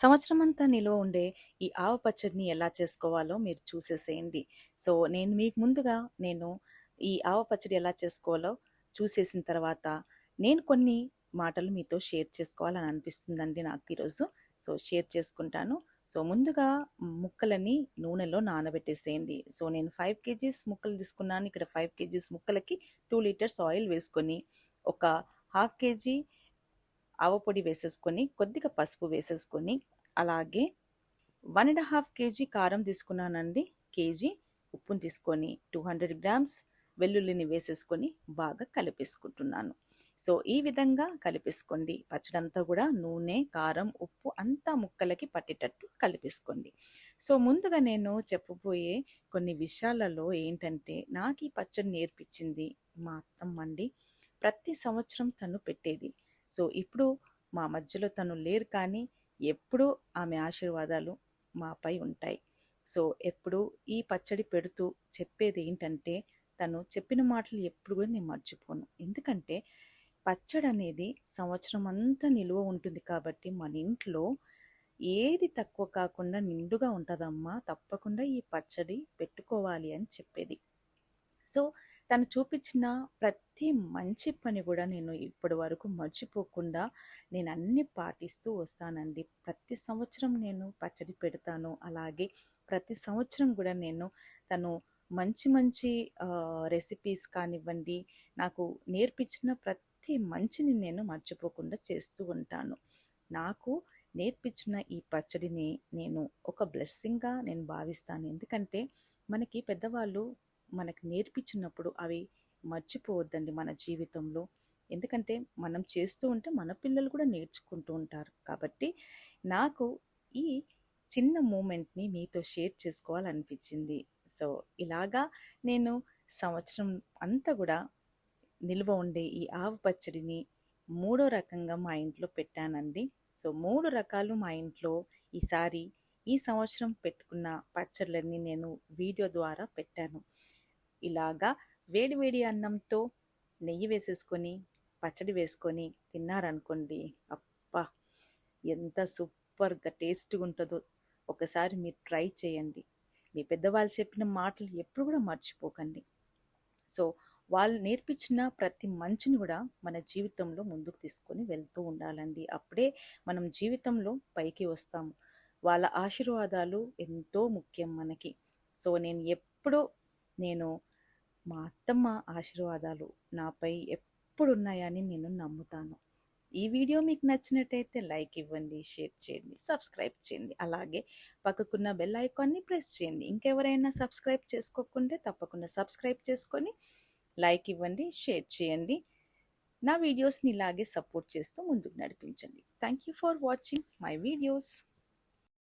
సంవత్సరం అంతా నిలువ ఉండే ఈ ఆవ పచ్చడిని ఎలా చేసుకోవాలో మీరు చూసేసేయండి. సో నేను మీకు ముందుగా నేను ఈ ఆవ పచ్చడి ఎలా చేసుకోవాలో చూసేసిన తర్వాత నేను కొన్ని మాటలు మీతో షేర్ చేసుకోవాలని అనిపిస్తుందండి నాకు ఈరోజు. సో షేర్ చేసుకుంటాను. సో ముందుగా ముక్కలని నూనెలో నానబెట్టేసేయండి. సో నేను ఫైవ్ కేజీస్ ముక్కలు తీసుకున్నాను. ఇక్కడ ఫైవ్ కేజీస్ ముక్కలకి టూ లీటర్స్ ఆయిల్ వేసుకొని ఒక హాఫ్ కేజీ ఆవపొడి వేసేసుకొని కొద్దిగా పసుపు వేసేసుకొని అలాగే వన్ అండ్ హాఫ్ కేజీ కారం తీసుకున్నానండి. కేజీ ఉప్పుని తీసుకొని టూ హండ్రెడ్ గ్రామ్స్ వెల్లుల్లిని వేసేసుకొని బాగా కలిపేసుకుంటున్నాను. సో ఈ విధంగా కలిపేసుకోండి. పచ్చడంతా కూడా నూనె కారం ఉప్పు అంతా ముక్కలకి పట్టేటట్టు కలిపేసుకోండి. సో ముందుగా నేను చెప్పబోయే కొన్ని విషయాలలో ఏంటంటే నాకు ఈ పచ్చడి నేర్పించింది మా అత్తమ్మ అండి. ప్రతి సంవత్సరం తను పెట్టేది. సో ఇప్పుడు మా మధ్యలో తను లేరు కానీ ఎప్పుడూ ఆమె ఆశీర్వాదాలు మాపై ఉంటాయి. సో ఎప్పుడు ఈ పచ్చడి పెడుతూ చెప్పేది ఏంటంటే తను చెప్పిన మాటలు ఎప్పుడు కూడా నేను మర్చిపోను. ఎందుకంటే పచ్చడి అనేది సంవత్సరం అంతా నిలువ ఉంటుంది కాబట్టి మన ఇంట్లో ఏది తక్కువ కాకుండా నిండుగా ఉంటుందమ్మా. తప్పకుండా ఈ పచ్చడి పెట్టుకోవాలి అని చెప్పేది. సో తను చూపించిన ప్రతి మంచి పని కూడా నేను ఇప్పటి వరకు మర్చిపోకుండా నేను అన్ని పాటిస్తూ వస్తానండి. ప్రతి సంవత్సరం నేను పచ్చడి పెడతాను. అలాగే ప్రతి సంవత్సరం కూడా నేను తను మంచి మంచి రెసిపీస్ కానివ్వండి నాకు నేర్పించిన ప్రతి మంచిని నేను మర్చిపోకుండా చేస్తూ ఉంటాను. నాకు నేర్పించిన ఈ పచ్చడిని నేను ఒక బ్లెస్సింగ్గా నేను భావిస్తాను. ఎందుకంటే మనకి పెద్దవాళ్ళు మనకు నేర్పించినప్పుడు అవి మర్చిపోవద్దండి మన జీవితంలో. ఎందుకంటే మనం చేస్తూ ఉంటే మన పిల్లలు కూడా నేర్చుకుంటూ ఉంటారు. కాబట్టి నాకు ఈ చిన్న మూమెంట్ని మీతో షేర్ చేసుకోవాలనిపించింది. సో ఇలాగా నేను సంవత్సరం అంతా కూడా నిల్వ ఉండే ఈ ఆవు పచ్చడిని మూడో రకంగా మా ఇంట్లో పెట్టానండి. సో మూడు రకాలు మా ఇంట్లో ఈసారి ఈ సంవత్సరం పెట్టుకున్న పచ్చళ్ళని నేను వీడియో ద్వారా పెట్టాను. ఇలాగా వేడివేడి అన్నంతో నెయ్యి వేసేసుకొని పచ్చడి వేసుకొని తిన్నారనుకోండి అప్పా ఎంత సూపర్గా టేస్ట్గా ఉంటుందో. ఒకసారి మీరు ట్రై చేయండి. మీ పెద్దవాళ్ళు చెప్పిన మాటలు ఎప్పుడు కూడా మర్చిపోకండి. సో వాళ్ళు నేర్పించిన ప్రతి మంచిని కూడా మన జీవితంలో ముందుకు తీసుకొని వెళ్తూ ఉండాలండి. అప్పుడే మనం జీవితంలో పైకి వస్తాము. వాళ్ళ ఆశీర్వాదాలు ఎంతో ముఖ్యం మనకి. సో నేను ఎప్పుడూ నేను మా అత్తమ్మ ఆశీర్వాదాలు నాపై ఎప్పుడు ఉన్నాయని నేను నమ్ముతాను. ఈ వీడియో మీకు నచ్చినట్టయితే లైక్ ఇవ్వండి షేర్ చేయండి సబ్స్క్రైబ్ చేయండి. అలాగే పక్కకున్న బెల్ ఐకాన్ని ప్రెస్ చేయండి. ఇంకెవరైనా సబ్స్క్రైబ్ చేసుకోకుంటే తప్పకుండా సబ్స్క్రైబ్ చేసుకొని లైక్ ఇవ్వండి షేర్ చేయండి. నా వీడియోస్ని ఇలాగే సపోర్ట్ చేస్తూ ముందుకు నడిపించండి. Thank you for watching my videos.